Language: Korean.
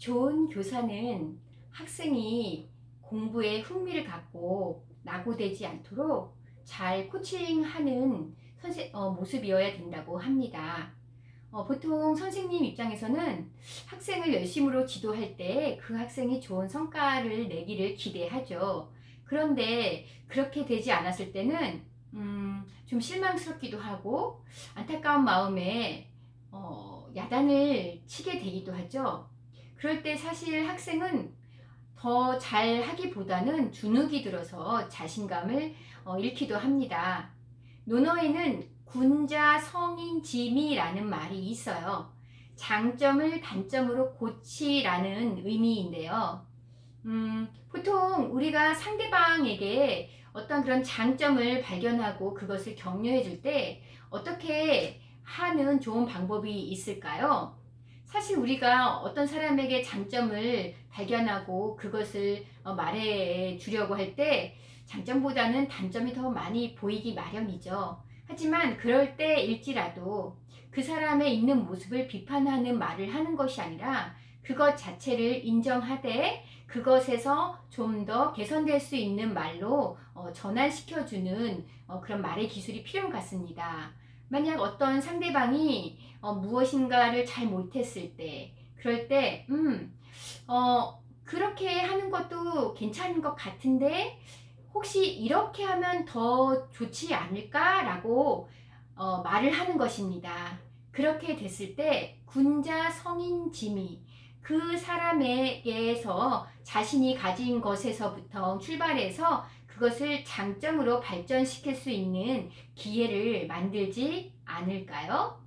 좋은 교사는 학생이 공부에 흥미를 갖고 낙오되지 않도록 잘 코칭하는 선생, 어, 모습이어야 된다고 합니다. 어, 보통 선생님 입장에서는 학생을 열심으로 지도할 때 그 학생이 좋은 성과를 내기를 기대하죠. 그런데 그렇게 되지 않았을 때는 음, 좀 실망스럽기도 하고 안타까운 마음에 어, 야단을 치게 되기도 하죠. 그럴 때 사실 학생은 더 잘 하기보다는 주눅이 들어서 자신감을 어, 잃기도 합니다. 논어에는 군자 성인 지미라는 말이 있어요. 장점을 단점으로 고치라는 의미인데요. 음, 보통 우리가 상대방에게 어떤 그런 장점을 발견하고 그것을 격려해 줄 때 어떻게 하는 좋은 방법이 있을까요? 사실 우리가 어떤 사람에게 장점을 발견하고 그것을 어, 말해 주려고 할 때 장점보다는 단점이 더 많이 보이기 마련이죠. 하지만 그럴 때일지라도 그 사람의 있는 모습을 비판하는 말을 하는 것이 아니라 그것 자체를 인정하되 그것에서 좀 더 개선될 수 있는 말로 어, 전환시켜주는 어, 그런 말의 기술이 필요한 것 같습니다. 만약 어떤 상대방이 어, 무엇인가를 잘 못했을 때, 그럴 때, 음, 어, 그렇게 하는 것도 괜찮은 것 같은데, 혹시 이렇게 하면 더 좋지 않을까라고 어, 말을 하는 것입니다. 그렇게 됐을 때 군자 성인 지미 그 사람에게서 자신이 가진 것에서부터 출발해서 그것을 장점으로 발전시킬 수 있는 기회를 만들지 않을까요?